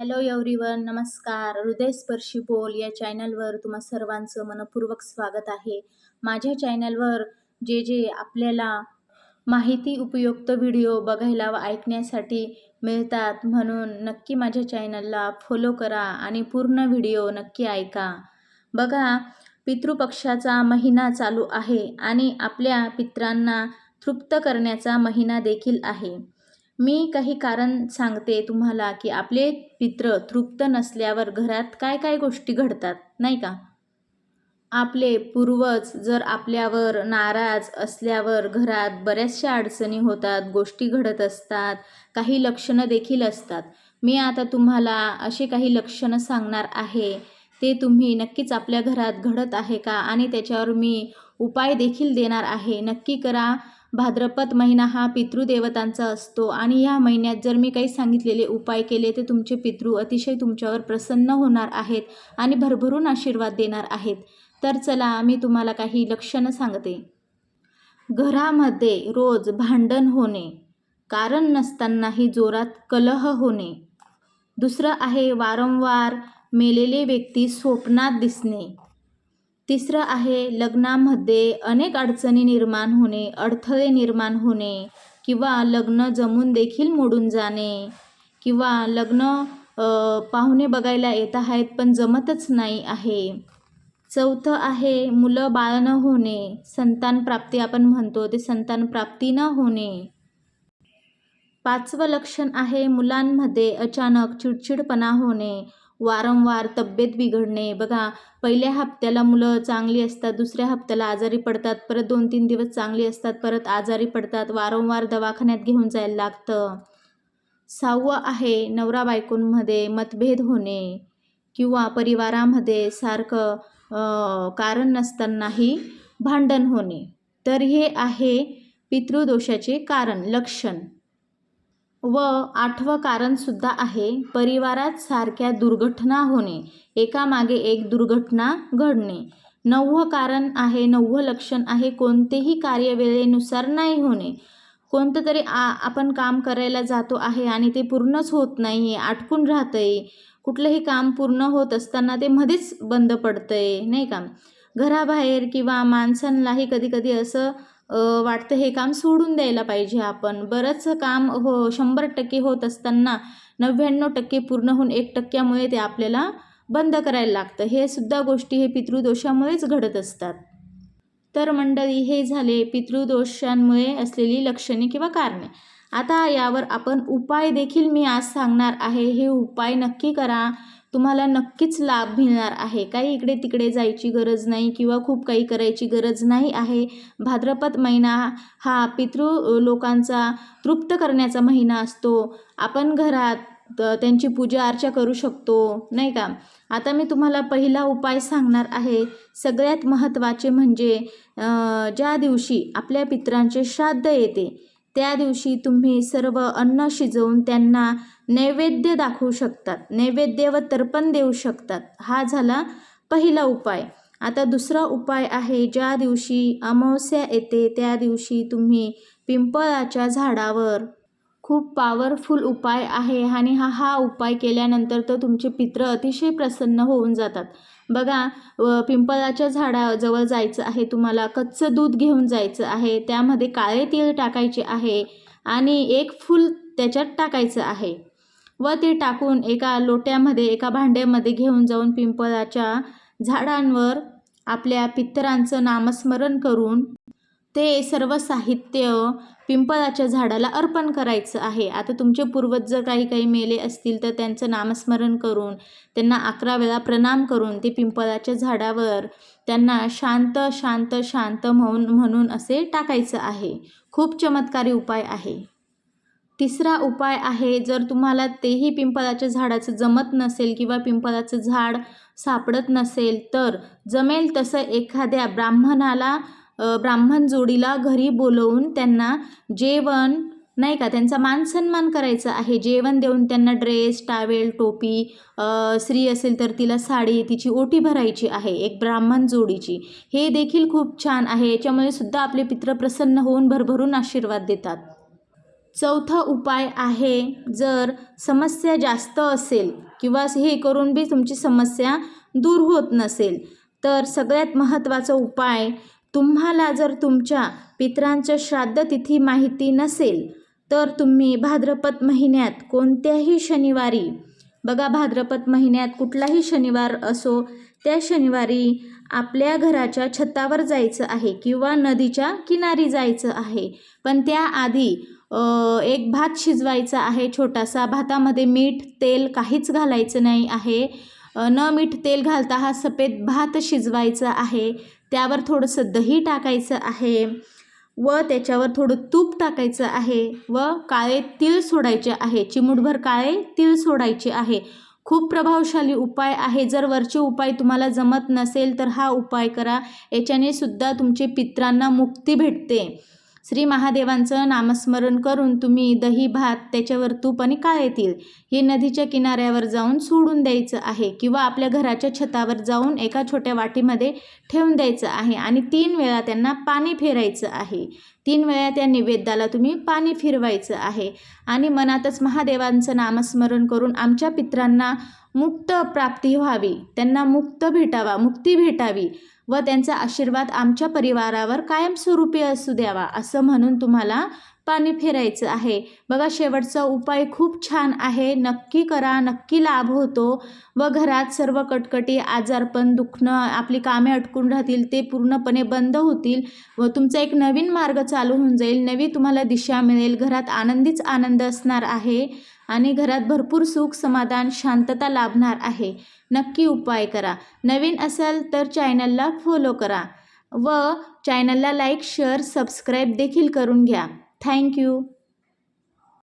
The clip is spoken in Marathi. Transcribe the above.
हॅलो एव्हरीवन नमस्कार. हृदयस्पर्शी बोल या चॅनलवर तुम्हा सर्वांचं मनपूर्वक स्वागत आहे. माझ्या चॅनलवर जे जे आपल्याला माहिती उपयुक्त व्हिडिओ बघायला व ऐकण्यासाठी मिळतात म्हणून नक्की माझ्या चॅनलला फॉलो करा आणि पूर्ण व्हिडिओ नक्की ऐका. बघा पितृपक्षाचा महिना चालू आहे आणि आपल्या पित्रांना तृप्त करण्याचा महिना देखील आहे. मी काही कारण सांगते तुम्हाला की आपले पित्र तृप्त नसल्यावर घरात काय काय गोष्टी घडतात नाही का? आपले पूर्वज जर आपल्यावर नाराज असल्यावर घरात बऱ्याचशा अडचणी होतात गोष्टी घडत असतात काही लक्षणं देखील असतात. मी आता तुम्हाला असे काही लक्षणं सांगणार आहे. ते तुम्ही नक्कीच आपल्या घरात घडत आहे का? आणि त्याच्यावर मी उपाय देखील देणार आहे. नक्की करा. भाद्रपद महिना हा पितृदेवतांचा असतो आणि या महिन्यात जर मी काही सांगितलेले उपाय केले तर तुमचे पितृ अतिशय तुमच्यावर प्रसन्न होणार आहेत आणि भरभरून आशीर्वाद देणार आहेत. तर चला मी तुम्हाला काही लक्षणं सांगते. घरामध्ये रोज भांडण होणे कारण नसतानाही जोरात कलह होणे. दुसरं आहे वारंवार मेलेले व्यक्ती स्वप्नात दिसणे. तिसरं आहे लग्नामध्ये अनेक अडचणी निर्माण होणे अडथळे निर्माण होणे किंवा लग्न जमून देखील मोडून जाणे किंवा लग्न पाहुणे बघायला येत आहेत पण जमतच नाही आहे. चौथं आहे मुलं बाळ न होणे संतान प्राप्ती आपण म्हणतो ते संतान प्राप्ती न होणे. पाचवं लक्षण आहे मुलांमध्ये अचानक चिडचिडपणा होणे. वारंवार तब्येत बिघडणे. बघा पहिल्या हप्त्याला मुलं चांगली असतात दुसऱ्या हप्त्याला आजारी पडतात परत दोन तीन दिवस चांगली असतात परत आजारी पडतात वारंवार दवाखान्यात घेऊन जायला लागतं. सहावं आहे नवरा बायकोंमध्ये मतभेद होणे किंवा परिवारामध्ये सारखं कारण नसतानाही भांडण होणे. तर हे आहे पितृदोषाचे कारण लक्षण. व आठवं कारणसुद्धा आहे परिवारात सारख्या दुर्घटना होणे एकामागे एक दुर्घटना घडणे. नववं कारण आहे नववं लक्षण आहे कोणतेही कार्य वेळेनुसार नाही होणे. कोणतं तरी आ आपण काम करायला जातो आहे आणि ते पूर्णच होत नाही आहे आटकून राहतं आहे कुठलंही काम पूर्ण होत असताना ते मध्येच बंद पडतं आहे नाही का? घराबाहेर किंवा माणसांनाही कधी कधी असं वाटतं हे काम सोडून द्यायला पाहिजे आपण. बरंचसं काम हो शंभर टक्के होत असताना नव्याण्णव टक्के पूर्ण होऊन एक टक्क्यामुळे ते आपल्याला बंद करायला लागतं. हे सुद्धा गोष्टी हे पितृदोषामुळेच घडत असतात. तर मंडळी हे झाले पितृदोषांमुळे असलेली लक्षणे किंवा कारणे. आता यावर आपण उपाय देखील मी आज सांगणार आहे. हे उपाय नक्की करा. तुम्हाला नक्कीच लाभ मिळणार आहे. काही इकडे तिकडे जायची गरज नाही किंवा खूप काही करायची गरज नाही आहे. भाद्रपद महिना हा पितृ लोकांचा तृप्त करण्याचा महिना असतो. आपण घरात त्यांची पूजा अर्चा करू शकतो नाही का? आता मी तुम्हाला पहिला उपाय सांगणार आहे. सगळ्यात महत्त्वाचे म्हणजे ज्या दिवशी आपल्या पित्रांचे श्राद्ध येते त्या दिवशी तुम्ही सर्व अन्न शिजवून त्यांना नैवेद्य दाखवू शकतात. नैवेद्य व तर्पण देऊ शकतात. हा झाला पहिला उपाय. आता दुसरा उपाय आहे ज्या दिवशी अमावस्या येते त्या दिवशी तुम्ही पिंपळाच्या झाडावर खूप पॉवरफुल उपाय आहे आणि हा हा उपाय केल्यानंतर तर तुमचे पित्र अतिशय प्रसन्न होऊन जातात. बघा पिंपळाच्या झाडाजवळ जायचं आहे तुम्हाला कच्चं दूध घेऊन जायचं आहे त्यामध्ये काळे तीळ टाकायचे आहे आणि एक फूल त्याच्यात टाकायचं आहे. व ते टाकून एका लोट्यामध्ये एका भांड्यामध्ये घेऊन जाऊन पिंपळाच्या झाडांवर आपल्या पितरांचं नामस्मरण करून ते सर्व साहित्य पिंपळाच्या झाडाला अर्पण करायचं आहे. आता तुमचे पूर्वज जर काही काही मेले असतील तर त्यांचं नामस्मरण करून त्यांना अकरा वेळा प्रणाम करून ते पिंपळाच्या झाडावर त्यांना शांत शांत शांत म्हणून म्हणून असे टाकायचं आहे. खूप चमत्कारी उपाय आहे. तिसरा उपाय आहे जर तुम्हाला तेही पिंपळाच्या झाडाचं जमत नसेल किंवा पिंपळाचं झाड सापडत नसेल तर जमेल तसं एखाद्या ब्राह्मणाला ब्राह्मण जोडीला घरी बोलवून त्यांना जेवण नाही का त्यांचा मान सन्मान करायचा आहे. जेवण देऊन त्यांना ड्रेस टावेल टोपी स्त्री असेल तर तिला साडी तिची ओटी भरायची आहे एक ब्राह्मण जोडीची. हे देखील खूप छान आहे. याच्यामुळे सुद्धा आपले पित्र प्रसन्न होऊन भरभरून आशीर्वाद देतात. चौथा उपाय आहे जर समस्या जास्त असेल किंवा हे करून बी तुमची समस्या दूर होत नसेल तर सगळ्यात महत्त्वाचा उपाय तुम्हाला जर तुमच्या पितरांचं श्राद्ध तिथी माहिती नसेल तर तुम्ही भाद्रपद महिन्यात कोणत्याही शनिवारी बघा भाद्रपद महिन्यात कुठलाही शनिवार असो त्या शनिवारी आपल्या घराच्या छतावर जायचं आहे किंवा नदीच्या किनारी जायचं आहे. पण त्याआधी एक भात शिजवायचा आहे छोटासा भातामध्ये मीठ तेल काहीच घालायचं नाही आहे. न मीठ तेल घालता हा सफेद भात शिजवायचा आहे. त्यावर थोडंसं दही टाकायचं आहे व त्याच्यावर थोडं तूप टाकायचं आहे व काळे तीळ सोडायचे आहे. चिमूटभर काळे तीळ सोडायचे आहे. खूप प्रभावशाली उपाय आहे. जर वरचे उपाय तुम्हाला जमत नसेल तर हा उपाय करा. याच्याने सुद्धा तुमचे पित्रांना मुक्ती भेटते. श्री महादेवांचं नामस्मरण करून तुम्ही दही भात त्याच्यावर तूप आणि काळे तीळ हे नदीच्या किनाऱ्यावर जाऊन सोडून द्यायचं आहे किंवा आपल्या घराच्या छतावर जाऊन एका छोट्या वाटीमध्ये ठेवून द्यायचं आहे आणि तीन वेळा त्यांना पाणी फिरायचं आहे. तीन वेळा त्या निवेद्याला तुम्ही पाणी फिरवायचं आहे. आणि मनातच महादेवांचं नामस्मरण करून आमच्या पित्रांना मुक्त प्राप्ती व्हावी. त्यांना मुक्त भेटावा मुक्ती भेटावी. व त्यांचा आशीर्वाद आमच्या परिवारावर कायमस्वरूपी असू द्यावा असं म्हणून तुम्हाला पाणी फिरायचं आहे. बघा शेवटचा उपाय खूप छान आहे. नक्की करा नक्की लाभ होतो व घरात सर्व कटकटी आजारपण दुखणं आपली कामे अटकून राहतील ते पूर्णपणे बंद होतील व तुमचा एक नवीन मार्ग चालू होऊन जाईल. नवी तुम्हाला दिशा मिळेल. घरात आनंदीच आनंद असणार आहे आणि घरात भरपूर सुख समाधान शांतता लाभणार आहे. नक्की उपाय करा. नवीन असाल तर चॅनलला फॉलो करा व चॅनलला लाईक शेअर सबस्क्राईब देखील करून घ्या. थँक्यू